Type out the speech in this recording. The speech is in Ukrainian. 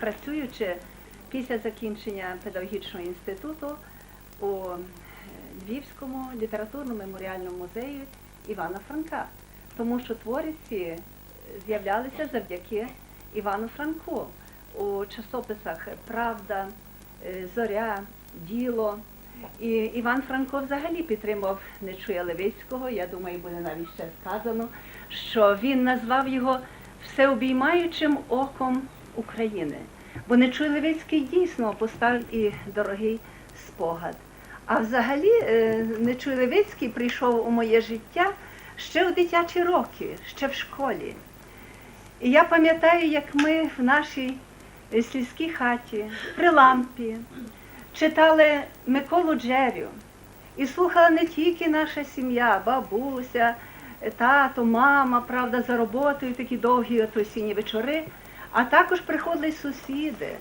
працюючи після закінчення педагогічного інституту у е, Львівському літературно-меморіальному музеї Івана Франка, тому що твори ці з'являлися завдяки Івану Франку у часописах Правда, е, Зоря, Діло. І Іван Франко взагалі підтримав Нечуя Левицького. Я думаю, буде навіть ще сказано, що він назвав його всеобіймаючим оком України. Бо Нечуй Левицький дійсно поставив і дорогий спогад. А взагалі е, Нечуй Левицький прийшов у моє життя ще у дитячі роки, ще в школі. І я пам'ятаю, як ми в нашій сільській хаті при лампі читали Миколу Джерю і слухала не тільки наша сім'я, бабуся, тато, мама, правда, за роботою такі довгі осінні вечори, а також приходили сусіди,